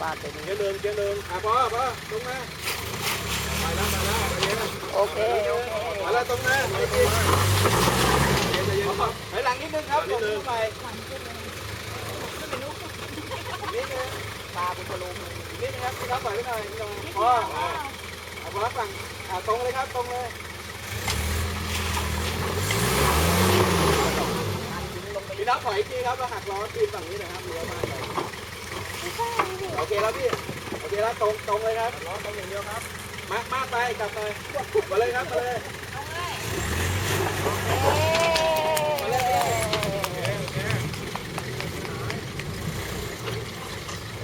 ปาดเต็มเกียร์หนึ่งเกียร์หนึ่งอะพอพอตรงมาไปแล้วไปแล้วไปแล้วโอเคโอเคมาแล้วตรงมาไปอีกเย็นใจเย็นครับไปหลังนิดนึงครับนิดนึงไปนิดนึงปลาบุญลุมนิดนึงครับพี่ครับปล่อยไว้หน่อยนิดหน่อยพออะเอาพอฝั่งอะตรงเลยครับตรงเลยพี่นับถอยอีกทีครับเราหักล้อตีนฝั่งนี้หน่อยครับเลี้ยวมาหน่อย โอเคแล้วพี่ โอเคแล้วตรงตรงเลยครับล้อตรงอย่างเดียวครับ มากมากไปกลับไปมาเลยครับมาเลยมาเลย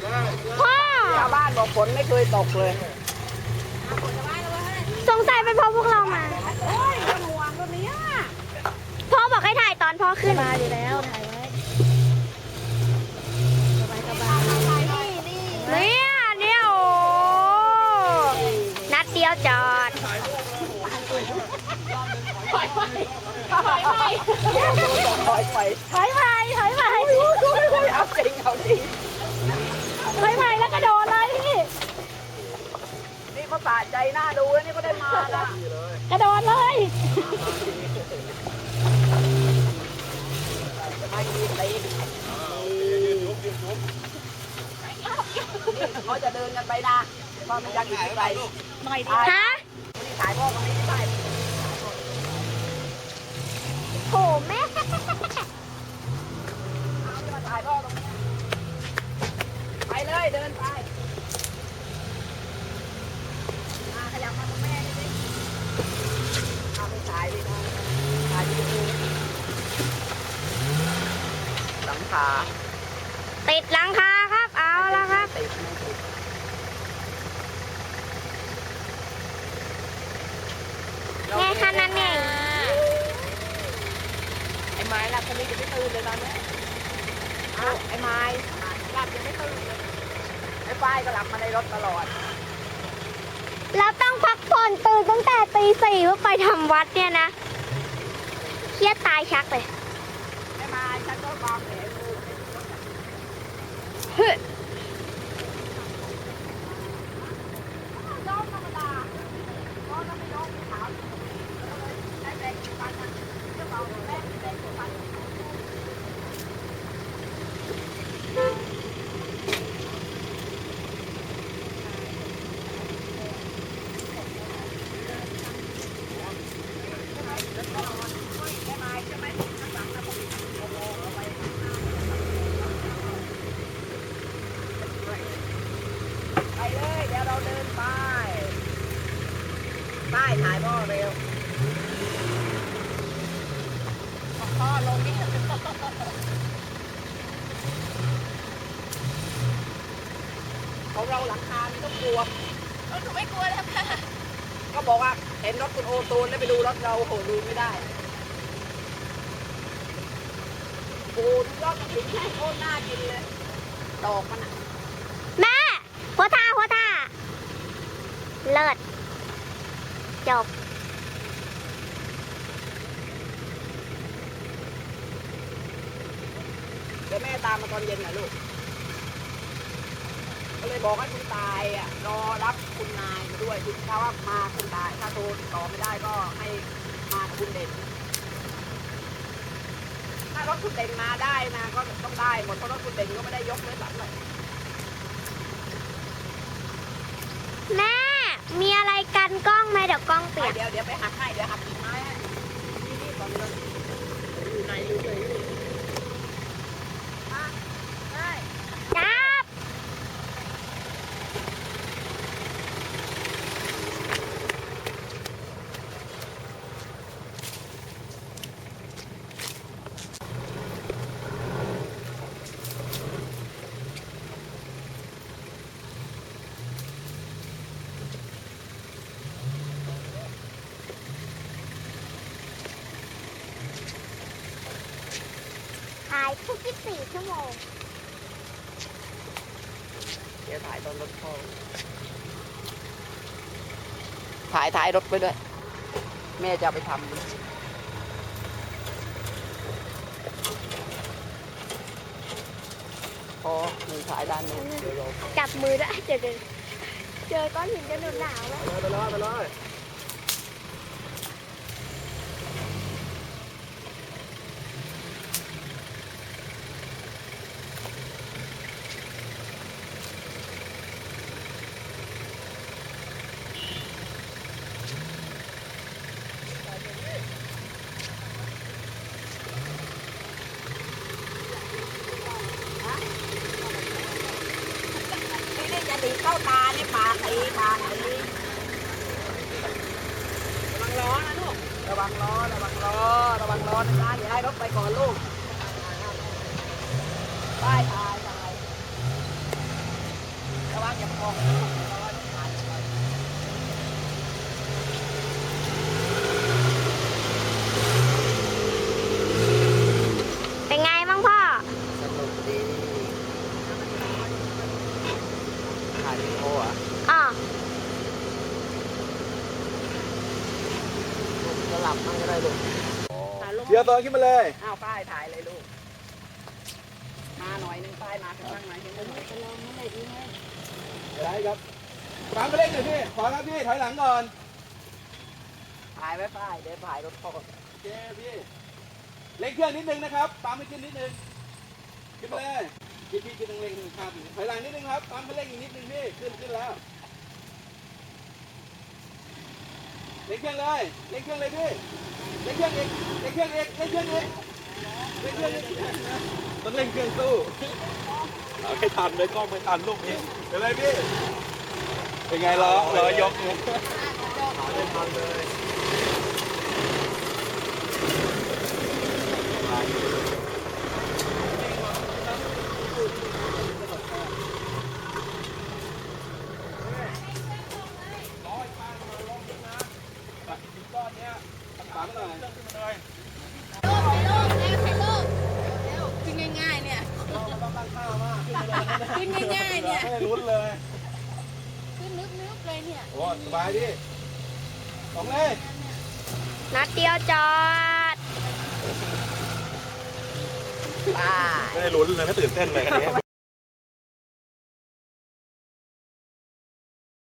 ได้พ่อชาวบ้านบอกฝนไม่เคยตกเลย สงสัยเป็นเพราะพวกเรามาพ่อบอกให้ถ่ายตอนพ่อขึ้นมาอยู่แล้วถ่ายไว้เนี่ยเนี่ยโอ้นัดเดี ยวจอดถอยไปถอยไปถอยไปถอยไปเอาจริงเอาจริงถอยไปแล้วกระโดดเลยพี่ นี่เขาสะใจหน้าดูแล้วนี่ก็ได้มานะกระโดดเลยไม่มีตีน เขาจะเดินกันไปนะพ่อมันยังอยู่ไกลหน่อยฮะนี่ถ่ายพ่อตรงนี้ได้โหแม่มาถ่ายพ่อตรงนี้ไปเลยเดินไปมาขยับมาตรงแม่นี่สิเอาไปถ่ายดิน้องถ่ายวิดีโอหลังคาติดหลังคาครับเอาละครับ ติดไม่ติด ไงคะนั่นเองไอ้ไม้หลับคนนี้จะไม่ตื่นเลยตอนนี้อ้าวไอ้ไม้หลับยังไม่ตื่นเลยไอ้ป้ายก็หลับมาในรถตลอดเราต้องพักผ่อนตื่นตั้งแต่ตีสี่เพื่อไปทำวัดเนี่ยนะเครียดตายชักเลยไอ้ไม้ฉันก็วางแผนดูเฮ้ย ย้อมธรรมดาย้อมแล้วไม่ย้อมขาวได้แบ่งปันนะเจ้าเบาแม่แบ่งปัน ไปเลย เดี๋ยวเราเดินไปป้ายถ่ายพ่อเร็วพ่อลงนี่ของเราหลังคาไม่ต้องกลัวหนูไม่กลัวแล้วค่ะก็บอกว่าเห็นรถคุณโอตูนแล้วไปดูรถเราโหดูไม่ได้โอ้ดูยอดกระถิ่นให้โคตรน่ากินเลยดอกมันอะแม่หัวท่าหัวท่าเลิศ จบเดี๋ยวแม่ตามมาตอนเย็นนะลูก ก็เลยบอกให้คุณตายอะรอรับคุณนายมาด้วยคุณถ้าว่ามาคุณตาย ถ้าโทรติดต่อไม่ได้ก็ให้มากับคุณเด่น ถ้ารถคุณเด่นมาได้นะก็ต้องได้หมดเพราะรถคุณเด่นก็ไม่ได้ยกเลยสักเลย แม่ มีอะไรกันกล้องไหมเดี๋ยวกล้องเปียก เดี๋ยวเดี๋ยวไปหักให้เดี๋ยวหักกิ่งไม้ให้นี่นี่ตอนนี้เราอยู่ในอยู่เลยายทุก 24 ชั่วโมง เดี๋ยวถ่ายตอนรถเข้าถ่ายถ่ายรถไปด้วย แม่จะเอาไปทำ พอหนึ่งสายด้านหนึ่งเดี๋ยวเราจับมือด้วยเจอเจอเจอก้อนหินจะหนุนหนาวแล้ว ไปเลยไปเลยไม่ ปลาตาเนี่ยปาตีปาตีระวังล้อนะลูก ระวังล้อ ระวังล้อ ระวังล้อนะจ๊ะอย่าให้รถไปก่อนลูกไปไปไประวังอย่าพองลูกระวังอย่าพอง เป็นไงบ้างพ่อ สนุกดีถ่ายวิดีโออะ อ๋อ จะห ลับมั่งก็ได้ลูกเชียร์ตัวขึ้นมาเลย อ้าวป้ายถ่ายเลยลูก มาหน่อยหนึงป้ายมาข้างล่างหน่อยหนึงจะลองเมื่อไหร่ดีไหมได้ครับปั๊มไปเล่นหน่อยพี่ ขอครับพี่ ถอยหลังก่อน ถ่ายไว้ป้ายเดี๋ยวถ่ายรถพ่อโอเคพี่เล่นเครื่องนิดนึงนะครับปั๊มให้ขึ้นนิดนึง ขึ้นมาเลยพี่พี่ขึ้นเร่งหนึ่งครับถอยหลังนิดนึงครับปั๊มไปเร่งอีกนิดนึงพี่ ขึ้นขึ้นแล้ว เล่นเครื่องเลยเล่นเครื่องเลยพี่เล่นเครื่องเอกเล่นเครื่องเอกเล่นเครื่องเอกเล่นเครื่องเอกต้องเล่นเครื่องสู้เอาให้ทันเลยกล้องไม่ทันลูกนี้เป็นไรพี่เป็นไงล้อล้อยกเนี่ยไม่ทันเลย ปั๊มหน่อยขึ้นง่ายๆเนี่ยตั้งค่ามากขึ้นง่ายๆเนี่ยไม่ลุ้นเลยขึ้นนึบๆเลยเนี่ย โอ้สบายดิสองเลยนัดเดียวจอดป้ายไม่ลุ้นเลยไม่ตื่นเต้นเลยอันนี้